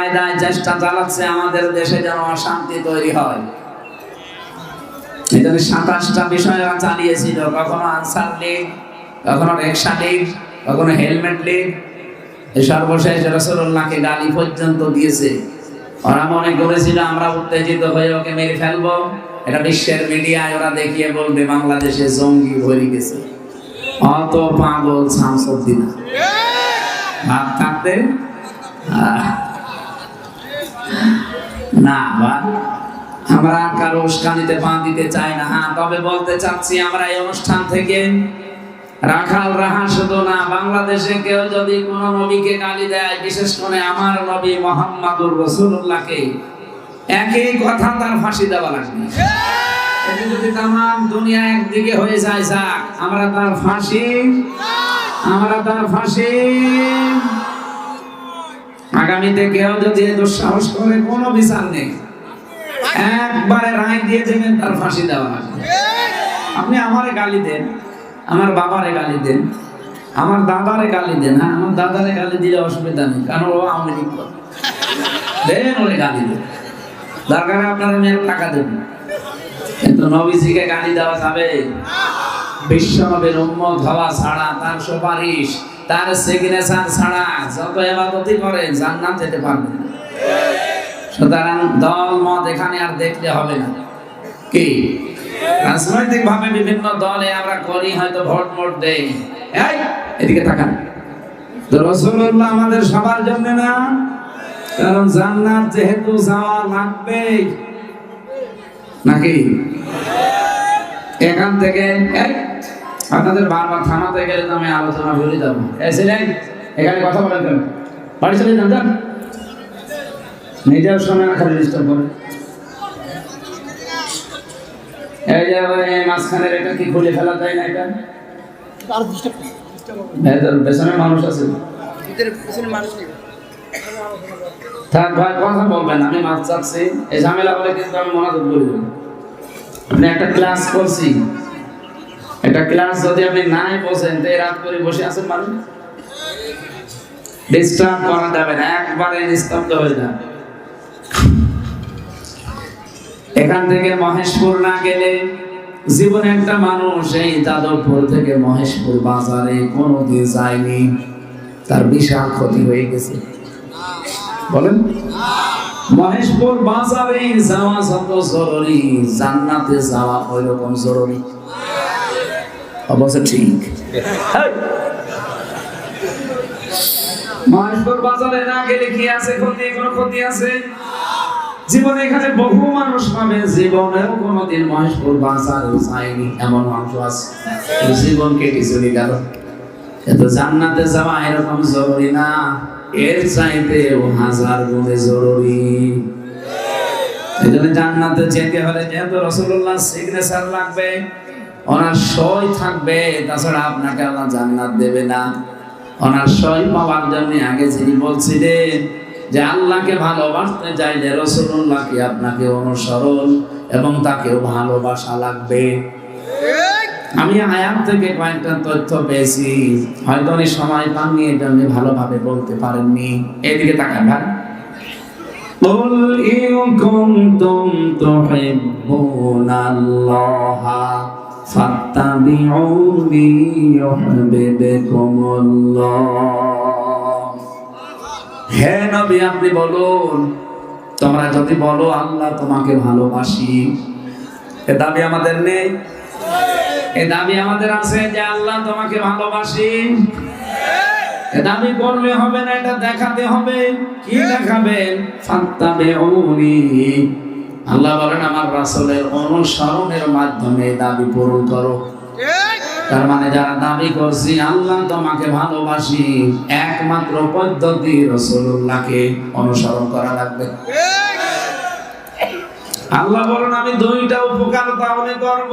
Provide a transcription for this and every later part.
কায়দায় চেষ্টা চালাচ্ছে আমাদের দেশে যেন অশান্তি তৈরি হয়। সাতাশটা বিষয় চালিয়েছিল। কখনো আনসার লীগ, কখনো রিক্সা লীগ, কখনো হেলমেট লীগ। এই সর্বশেষ রসুল্লাহকে গালি পর্যন্ত দিয়েছে। ওরা মনে করেছিল, আমরা উত্তেজিত হয়ে ওকে মেরে ফেলব। এটা বিশ্বের মিডিয়ায় ওরা দেখিয়ে বলবে, বাংলাদেশে জঙ্গি ভরে গেছে। অত পাগল শামসুদ্দিন। ভাব থাকতে না, বা আমরা কারও উস্কানিতে পা দিতে চাই না। হ্যাঁ তবে বলতে চাচ্ছি, আমরা এই অনুষ্ঠান থেকে রাখাল রাহা শুধু না, বাংলাদেশে কেউ যদি কোন নবীকে গালি দেয়, বিশেষ করে আমার নবী মোহাম্মদুর রসুল্লাহকে একই কথা তার ফাঁসি দেওয়া লাগবে। যদি তামাম দুনিয়া একদিকে হয়ে যায়, যাক, আমরা তার ফাঁসি, আমরা তার ফাঁসি আগামীতে কেউ যদি দুঃসাহস করে, কোনো বিচার নেই। একবারে রায় দিয়ে দেবেন, তার ফাঁসি দেওয়া লাগবে আপনি আমারে গালি দেন, আমার বাবারে গালি দেন, আমার দাদারে গালি দেন হ্যাঁ আমার দাদারে গালি দিলে অসুবিধা নেই, কারণ ও আওয়ামী লীগ। দেন ওরে গালি দেন। দরকারে আপনার মেয়ের টাকা দেবেন। কিন্তু নবীজিকে গালি দেওয়া যাবে। বিশ্বনবীর উম্মত হওয়া ছাড়া তার সুপারিশ, তার সিগনেচার ছাড়া যত এবাদতি করে, জান্নাত যেতে পারবে না। সুতরাং দল, মত এখানে আর দেখলে হবে না। কি? রাজনৈতিক ভাবে বিভিন্ন দলে আমরা করি, হয়তো ভোট মোট দেই। এই, এদিকে তাকান। তো রসুল্লাহ আমাদের সবার জন্য না? কারণ জান্নাত যেহেতু যাওয়া লাগবে নাকি? এখান থেকে আপনাদের বারবার থানাতে গেলে তো আমি আলোচনা ভুলে যাব। এসেলেন এখানে কথা বলেন কেন? বাড়ি চলে যান যান। নিজের সময় খালি ডিস্টার্ব করে। এই যে এই মাঝখানের এটা কি খুলে ফেলা যায় না এটা? পেছনে মানুষ আছে। থাক ভাই কথা বলবেন আমি মাছ চাচ্ছি। এই ঝামেলা বলে কিন্তু আমি মনোযোগ করে দেবো একটা ক্লাস করছি। একটা ক্লাস যদি আপনি নাই বসেন রাত করে বসে আছেন মানুষ ডিস্টার্ব করা যাবে না, একবারে নিস্তব্ধ হয়ে এখান থেকে মহেশপুর না গেলে জীবনে একটা মানুষ এই যাদবপুর থেকে মহেশপুর বাজারে কোনোদিন যায়নি। তার বিশাল ক্ষতি হয়ে গেছে। বলেন? মহেশপুর বাজারে যাওয়া যত জরুরি জান্নাতে যাওয়া ওই রকম জরুরি। অবশ্য ঠিক? মহেশপুর বাজারে না গেলে কি আছে? ক্ষতি কোনো ক্ষতি আছে? জীবনে এখানে বহু মানুষ পাবে জীবনেও কোনোদিন মহেশপুর বাজারে যায়নি এমন মানুষ আছে। জীবন কেটে চলে গেল। কিন্তু জান্নাতে যাওয়া এরকম জরুরি না। এর চাইতেও হাজার গুণে জরুরি। এই জান্নাতে যেতে হলে যেহেতু রসুল্লাহ সিগনেচার লাগবে, ওনার সই থাকবে, তাছাড়া আপনাকে আল্লাহ জান্নাত দেবে না। ওনার সই পাওয়ার জন্য আগে যিনি বলছিলেন যে আল্লাহকে ভালোবাসতে চাইলে রসুল্লাহকে আপনাকে অনুসরণ এবং তাকেও ভালোবাসা লাগবে? আমি আয়াত থেকে কয়েকটা তথ্য পেয়েছি হয়তো উনি সময় পাননি এটা উনি ভালোভাবে বলতে পারেননি এদিকে তাকান ভাই قل إن كنتم تحبون الله فاتبعوني يحببكم الله হে নবী আপনি বলুন তোমরা যদি বলো আল্লাহ তোমাকে ভালোবাসি এ দাবি আমাদের নেই এ দাবি আমাদের আছে যে আল্লাহ তোমাকে ভালোবাসি। মানে যারা দাবি করছি, আল্লাহ তোমাকে ভালোবাসি, একমাত্র পদ্ধতি রসুল্লাহকে অনুসরণ করা লাগবে। আল্লাহ বলেন, আমি দুইটা উপকার তাহলে করব।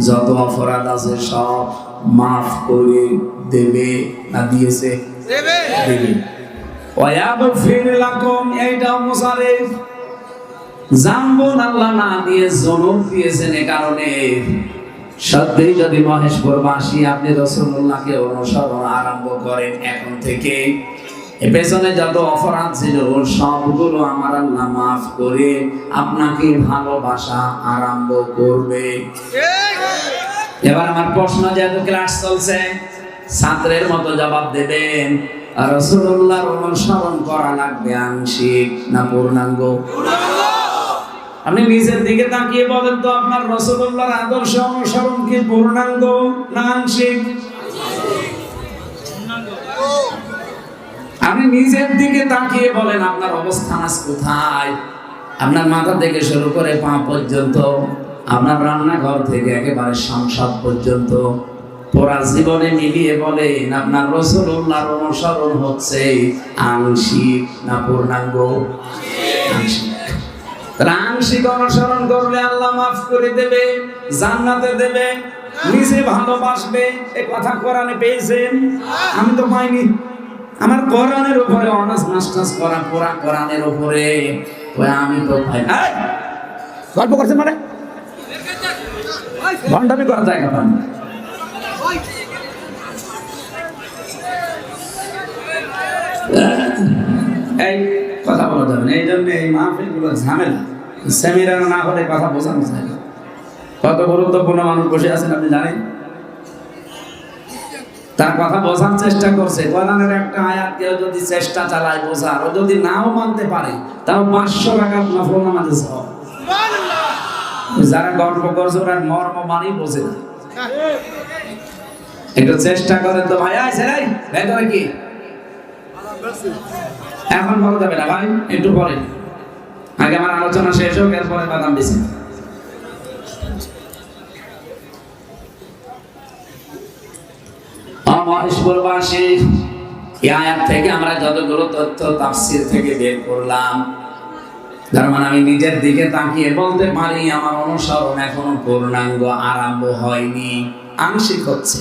যত অপরাধ আছে সব মাফ করে দেবে না দিয়েছে? দেবে। দেবে। ওয়াগফির লাকুম এইটাও মুসারিফ জানবুন আল্লাহ না দিয়ে জনম দিয়েছেন এ কারণে। সত্যি যদি মহেশপুরবাসী আপনি রসুল্লাহকে অনুসরণ আরম্ভ করেন এখন থেকে পেছনে যত অপরাধ ছিল সবগুলো আমার আল্লাহ মাফ করে আপনাকে ভালোবাসা আরম্ভ করবে। এবার আমার প্রশ্ন যেহেতু ক্লাস চলছে ছাত্রের মতো জবাব দেবেন রসুল্লাহর অনুসরণ করা লাগবে আংশিক না পূর্ণাঙ্গ? আপনি নিজের দিকে তাকিয়ে বলেন তো আপনার রসুল্লাহর আদর্শ অনুসরণ কি পূর্ণাঙ্গ না আংশিক? আপনি নিজের দিকে তাকিয়ে বলেন আপনার অবস্থান আজ কোথায়? আপনার মাথা থেকে শুরু করে পা পর্যন্ত। আপনার রান্নাঘর থেকে একেবারে সংসদ পর্যন্ত পুরা জীবনে মিলিয়ে বলেন আপনার রসুল্লাহর অনুসরণ হচ্ছে আংশিক না পূর্ণাঙ্গ? আংশিক। অনুসরণ করলে আল্লাহ মাফ করে দেবে, জান্নাতে দেবে, নিজে ভালোবাসবে। এ কথা কোরআনে পেয়েছেন? আমি তো পাইনি। আমার কোরআনের উপরে অনার্স, মাস্টার্স করা, পুরা কোরআনের উপরে। আমি তো পাই গল্প করছেন মানে? ভণ্ডামি করা পান। না। এই কথা বলা যাবে না। এই জন্য এই মাহফিলগুলো ঝামেলা। সেমিনার না হলে কথা বোঝানো যায় কত গুরুত্বপূর্ণ মানুষ বসে আছেন আপনি জানেন? তার কথা বোঝার চেষ্টা করছে। কোরআনের একটা আয়াত, কেউ যদি চেষ্টা চালায় বোঝার, ও যদি নাও মানতে পারে, তাও পাঁচশো টাকা নফল নামাজে যারা গল্প করছে, ওরা মর্ম মানি বোঝে না। একটু চেষ্টা করেন তো ভাই আছে রে ভেতরে কি? এখন বলা যাবে না ভাই, একটু পরে। আগে আমার আলোচনা শেষ হোক, এরপরে বাদাম দিছি। মহেশপুরবাসী এই আয়াত থেকে আমরা যতগুলো তথ্য তাফসির থেকে বের করলাম তার মানে আমি নিজের দিকে তাকিয়ে বলতে পারি, আমার অনুসরণ এখনও পূর্ণাঙ্গ, আরম্ভ হয়নি, আংশিক হচ্ছে।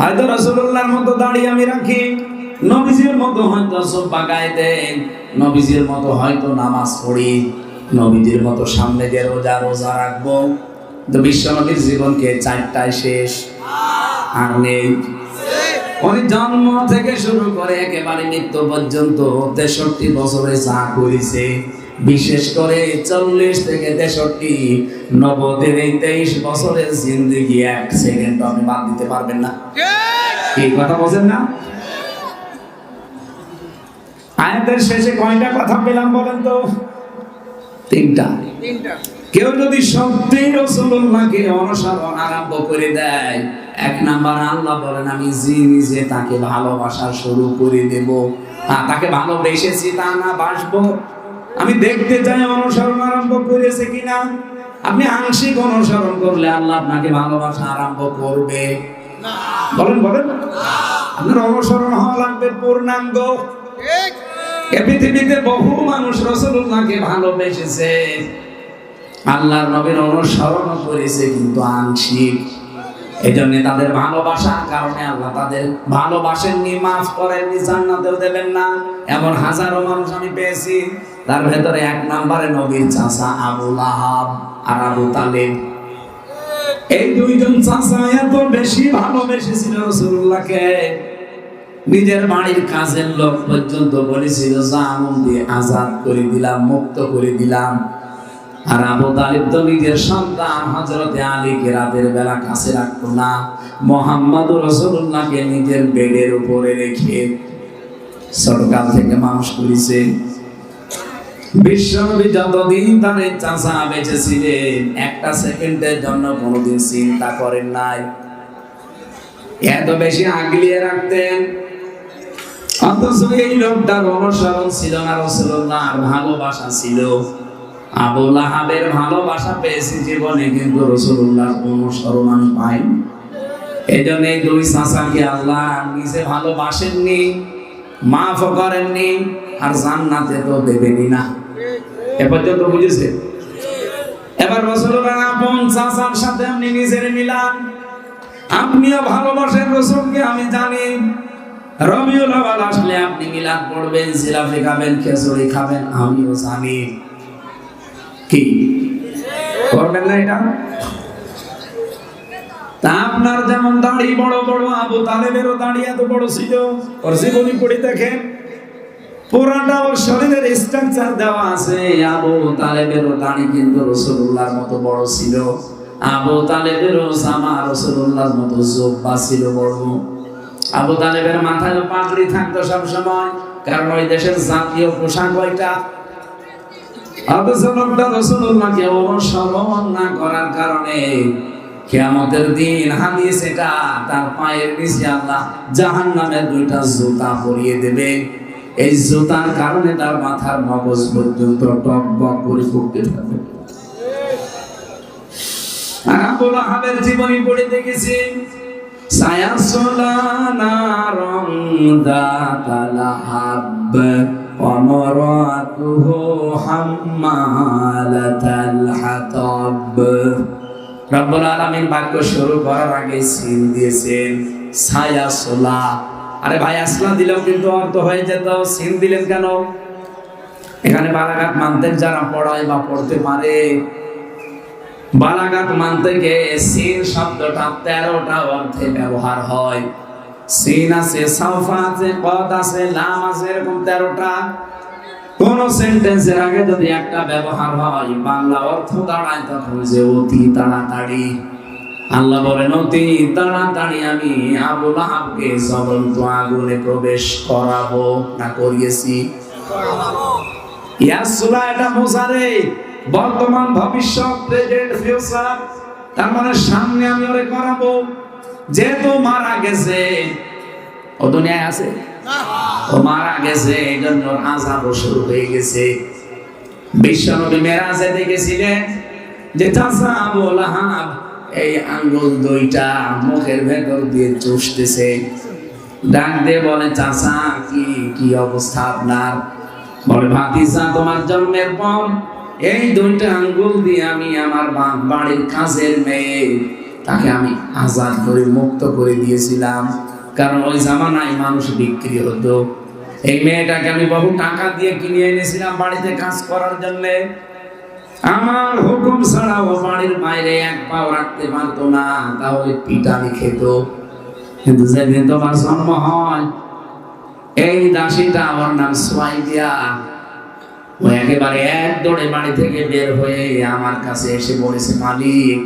হয়তো রসুল্লাহর মতো দাঁড়িয়ে আমি রাখি, নবীজির মতো হয়তো সব বাগায় দেন, নবীজির মতো হয়তো নামাজ পড়ি, নবীজির মতো সামনে যে রোজা রোজা রাখব। তো বিশ্বনবীর জীবনকে চারটায় শেষ, আর নেই। উনি জন্ম থেকে শুরু করে একেবারে মৃত্যু পর্যন্ত তেষট্টি বছরে যা করেছে বিশেষ করে চল্লিশ থেকে তেষট্টি নবদের এই তেইশ বছরের জিন্দিগি এক সেকেন্ড আপনি বাদ দিতে পারবেন না। এই কথা বোঝেন না? আয়াতের শেষে কয়টা কথা পেলাম বলেন তো? তিনটা। কেউ যদি সত্যি রসুল্লাহকে অনুসরণ আরম্ভ করে দেয় এক নাম্বার আল্লাহ বলেন আমি জি নিজে তাকে ভালোবাসা শুরু করে দেব। হ্যাঁ তাকে ভালোবেসেছি তা না বাসবো। আমি দেখতে চাই অনুসরণ আরম্ভ করেছে কিনা? আপনি আংশিক অনুসরণ করলে আল্লাহ আপনাকে ভালোবাসা আরম্ভ করবে। বলেন বলেন। আপনার অনুসরণ হওয়া লাগবে পূর্ণাঙ্গ। এ পৃথিবীতে বহু মানুষ রসুল্লাহকে ভালোবেসেছে। আল্লাহর নবীর অনুসরণ করেছে কিন্তু আংশিক। এই জন্য তাদের ভালোবাসার কারণে আল্লাহ তাদের ভালোবাসেননি মাফ করেননি জান্নাতেও দেবেন না। এমন হাজারো মানুষ আমি পেয়েছি। তার ভেতরে এক নম্বরে নবীর চাচা আবুল আহাব আর আবু তালেব। এই দুইজন চাচা এত বেশি ভালোবেসেছিল রসুল্লাহকে নিজের বাড়ির কাজের লোক পর্যন্ত বলেছিল, যা দিয়ে আজাদ করে দিলাম, মুক্ত করে দিলাম। আর আবু তালিব তো নিজের সন্তান হজরতে আলীকে রাতের বেলা কাছে রাখতো না। মোহাম্মদ রসুল্লাহকে নিজের বেডের উপরে রেখে ছোটকাল থেকে মানুষ করেছে। বিশ্বনবী যতদিন এই চাষা বেঁচে একটা সেকেন্ডের জন্য কোনোদিন চিন্তা করেন নাই। এত বেশি আগলিয়ে রাখতেন। অথচ এই লোকটার অনুসরণ ছিল না রসুল্লাহ ভালোবাসা ছিল। আবু লাহাবের ভালোবাসা পেয়েছি জীবনে, কিন্তু রসুল্লাহর অনুসরণ আমি পাইনি। এই জন্য এই দুই চাচাকে আল্লাহ নিজে ভালোবাসেননি মাফ করেননি, আর জান্নাতে তো দেবেনই না। পর্যন্ত বুঝেছে। এবার রসুলের আপন চাচার সাথে আপনি নিজের মিলান। আপনিও ভালোবাসেন রসুলকে, আমি জানি। আসলে আপনি পড়বেন খাবেন আমিও জানি। এটা? তা আপনার যেমন দাড়ি বড় বড়, আবু তালেবেরও দাঁড়িয়ে এত বড় ছিল, ওর জীবনী পড়ে দেখেন। পুরাটা ওর শরীরের স্ট্রাকচার দেওয়া আছে। আবু তালেবেরও কিন্তু রসুল্লাহর মতো বড় ছিল। আবু তালেবেরও রসুল্লাহর মতো জোব্বা ছিল বড়। আবু তালেবের মাথায় পাগড়ি থাকতো সব সময় কারণ ওই দেশের জাতীয় পোশাক ওইটা। দিন তার পায়ের নিচে আল্লাহ দুইটা জুতা পরিয়ে দেবে। এই জুতার কারণে তার মাথার মগজ পর্যন্ত টক বক করে করতে থাকে। আর আহাবের জীবনী পড়ে দেখেছি। ছায়া হাব হাম্মালাতাল হাতাব। রব্বুল আলামিন বাক্য শুরু করার আগে সিন দিয়েছেন ছায়া সোলা আরে ভাই আসলা দিলেও কিন্তু অর্থ হয়ে যেত। সিন দিলেন কেন? এখানে বালাঘাট মানতে যারা পড়ায় বা পড়তে পারে, বালাঘাট মানতে গিয়ে সিন শব্দটা তেরোটা অর্থে ব্যবহার হয়। সিন আছে সাউফা আছে পদ আছে, লাম আছে, এরকম তেরোটা। কোন সেন্টেন্সের আগে যদি একটা ব্যবহার হয়, বাংলা অর্থ দাঁড়ায় তখন যে অতি তাড়াতাড়ি। আল্লাহ বলেন, অতি তাড়াতাড়ি আমি আবুল আহাবকে জ্বলন্ত আগুনে প্রবেশ করাবো। না, করিয়েছি। ইয়াসুলা এটা বোঝারে বর্তমান ভবিষ্যৎ, প্রেজেন্ট, ফিউচার, তার মানে সামনে আমি ওরে করাবো। যেহেতু মারা গেছে, ও দুনিয়ায় আছে? ও মারা গেছে এই জন্য আজাব শুরু হয়ে গেছে। বিশ্বনবী মেরাজে দেখেছিলেন যে চাষা আবুল আহাব এই আঙ্গুল দুইটা মুখের ভেতর দিয়ে চুষতেছে। ডাক দিয়ে বলে চাষা কি কি অবস্থা আপনার? বলে, ভাতিজা, তোমার জন্মের পর এই দুইটা আঙ্গুল দিয়ে আমি আমার বাড়ির কাজের মেয়ে, তাকে আমি আজাদ করে, মুক্ত করে দিয়েছিলাম। কারণ ওই জামানায় মানুষ বিক্রি হতো। এই মেয়েটাকে আমি বহু টাকা দিয়ে কিনে এনেছিলাম বাড়িতে কাজ করার জন্য। আমার হুকুম ছাড়া ও বাড়ির বাইরে এক পাও রাখতে পারতো না তাহলে পিটানি খেত। কিন্তু যেদিন তোমার জন্ম হয়, এই দাসীটা আমার নাম সোয়াইদিয়া ও একেবারে এক দৌড়ে বাড়ি থেকে বের হয়ে আমার কাছে এসে বলেছে, মালিক,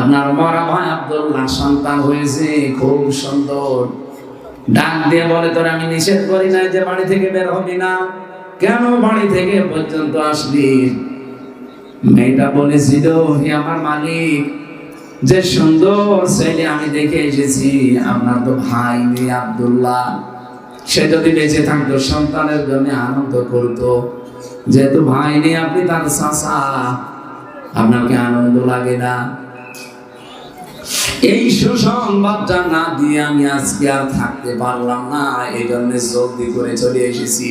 আপনার মরা ভাই আব্দুল্লাহ সন্তান হয়েছে, খুব সুন্দর। ডাক দিয়ে বলে, তোর আমি নিষেধ করি না যে বাড়ি থেকে বের হবি না। কেন বাড়ি থেকে পর্যন্ত আসবি? মেয়েটা বলেছিল হে আমার মালিক, যে সুন্দর ছেলে আমি দেখে এসেছি আপনার তো ভাই নেই আব্দুল্লাহ। সে যদি বেঁচে থাকতো, সন্তানের জন্য আনন্দ করতো। যেহেতু ভাই নেই, আপনি তার চাষা আপনাকে আনন্দ লাগে না। এই সুসংবাদটা না দিয়ে আমি আজকে আর থাকতে পারলাম না এই জন্য জলদি করে চলে এসেছি।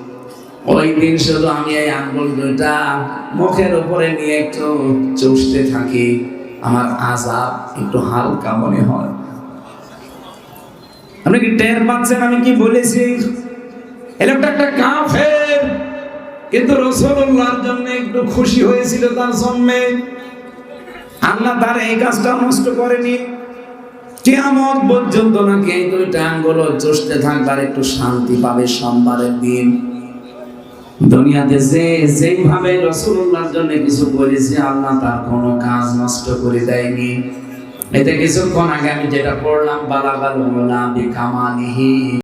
ওই দিন শুধু আমি এই আঙ্গুল দুইটা মুখের উপরে নিয়ে একটু চুষতে থাকি। আমার আজাব একটু হালকা মনে হয়। আপনি কি টের পাচ্ছেন আমি কি বলেছি? লোকটা একটা কাফের, কিন্তু রসুল্লাহর জন্য একটু খুশি হয়েছিল তার জন্মে আল্লাহ তার এই কাজটা নষ্ট করেনি। কেয়ামত পর্যন্ত নাকি এই দুইটা আঙ্গুল চষতে থাকবার একটু শান্তি পাবে সোমবারের দিন। দুনিয়াতে যে যেভাবে রসুল্লাহর জন্য কিছু করেছে, আল্লাহ তার কোনো কাজ নষ্ট করে দেয়নি। এতে কিছুক্ষণ আগে আমি যেটা পড়লাম, বালাগাল বিকামালিহি।